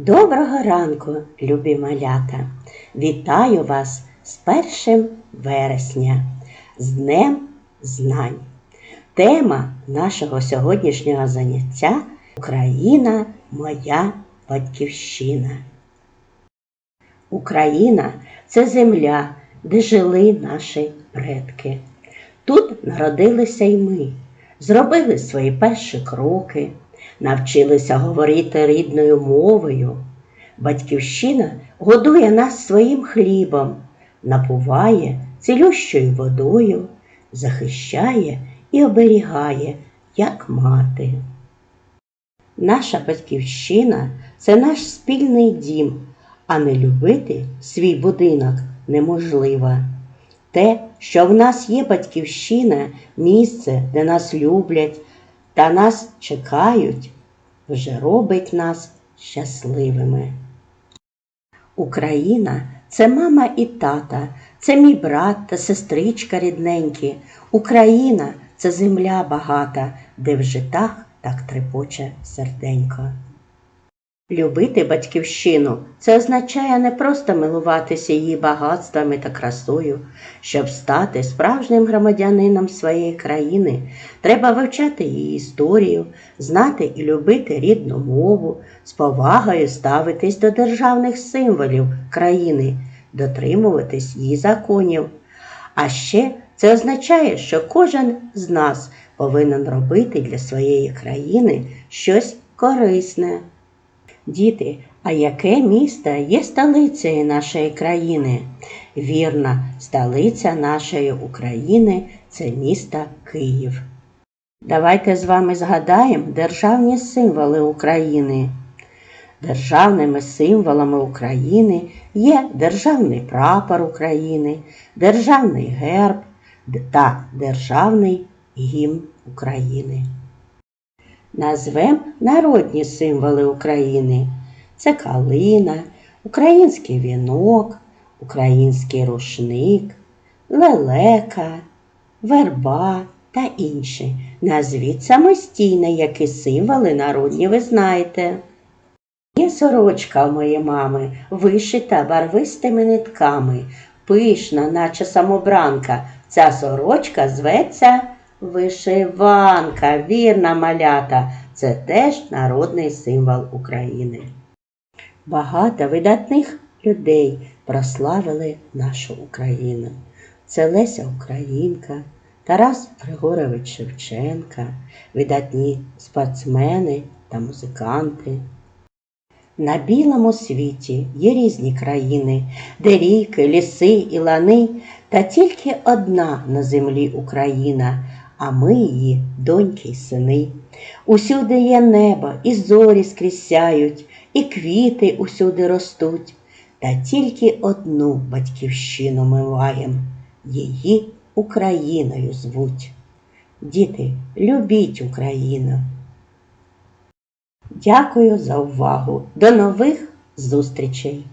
Доброго ранку, любі малята! Вітаю вас з першим вересня, з Днем Знань. Тема нашого сьогоднішнього заняття Україна моя батьківщина. Україна це земля, де жили наші предки. Тут народилися й ми, зробили свої перші кроки, навчилися говорити рідною мовою. Батьківщина годує нас своїм хлібом, напуває цілющою водою, захищає і оберігає, як мати. Наша батьківщина це наш спільний дім, а не любити свій будинок неможливо. Те, що в нас є батьківщина, місце, де нас люблять та нас чекають, вже робить нас щасливими. Україна це мама і тата, це мій брат та сестричка рідненькі. Україна це земля багата, де в житах так трепоче серденько. Любити батьківщину це означає не просто милуватися її багатствами та красою. Щоб стати справжнім громадянином своєї країни, треба вивчати її історію, знати і любити рідну мову, з повагою ставитись до державних символів країни, дотримуватись її законів. А ще це означає, що кожен з нас повинен робити для своєї країни щось корисне. Діти, а яке місто є столицею нашої країни? Вірно, столиця нашої України це місто Київ. Давайте з вами згадаємо державні символи України. Державними символами України є Державний прапор України, Державний герб та Державний гімн України. Назвем народні символи України. Це калина, український вінок, український рушник, лелека, верба та інші. Назвіть самостійно, які символи народні ви знаєте. Є сорочка у моєї мами, вишита барвистими нитками, пишна, наче самобранка. Ця сорочка зветься вишиванка, вірна малята. Це теж народний символ України. Багато видатних людей прославили нашу Україну. Це Леся Українка, Тарас Григорович Шевченка, видатні спортсмени та музиканти. На білому світі є різні країни, де ріки, ліси і лани, та тільки одна на землі Україна, а ми її доньки й сини. Усюди є небо, і зорі скрізь сяють, і квіти усюди ростуть. Та тільки одну батьківщину ми маєм, її Україною звуть. Діти, любіть Україну! Дякую за увагу. До нових зустрічей!